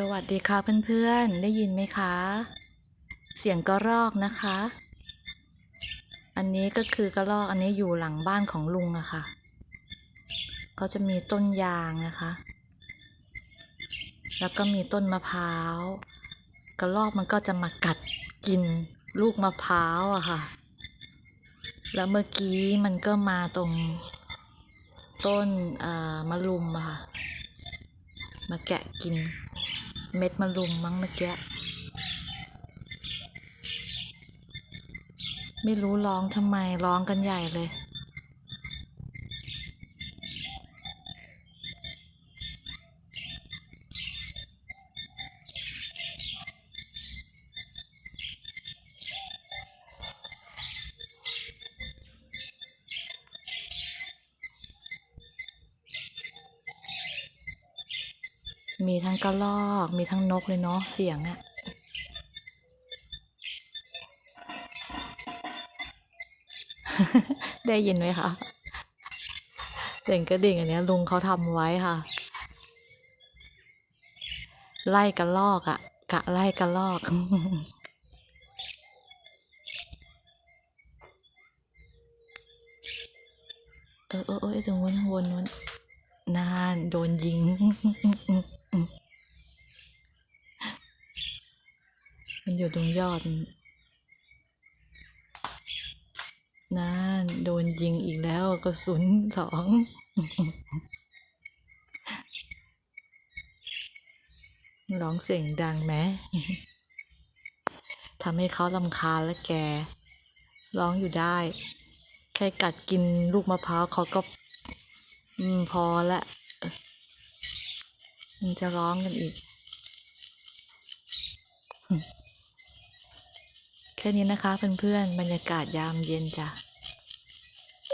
สวัสดีค่ะเพื่อนๆ ได้ยินไหมคะ เสียงกระรอกนะคะ อันนี้ก็คือกระรอกอันนี้อยู่หลังบ้านของลุงอะค่ะเขาจะมีต้นยางนะคะ แล้วก็มีต้นมะพร้าว กระรอกมันก็จะมากัดกินลูกมะพร้าวอะค่ะ แล้วเมื่อกี้มันก็มาตรงต้นมะลุมอะค่ะ มาแกะกิน เม็ดมะลุมมั้งเมื่อกี้ ไม่รู้ร้องทำไมร้องกันใหญ่เลย มีทั้งกระรอก มีทั้งนกเลยเนาะเสียงอะได้ยินไหมคะเสียงกระดิ่งอันนี้ลุงเขาทำไว้ค่ะ ไล่กระลอกอะกะไล่กระลอกเออเออเออไอ้ตรงวนข้างบนนู้น นานโดนยิง มันอยู่ตรงยอดนั่นโดนยิงอีกแล้วกระสุนสองร้องเสียงดังไหมทำให้เขาลำคาญและแก ร้องอยู่ได้ แค่กัดกินลูกมะพร้าวเขาก็ อืมพอละมันจะร้องกันอีก แค่นี้นะคะเพื่อนๆบรรยากาศยามเย็นจ้ะ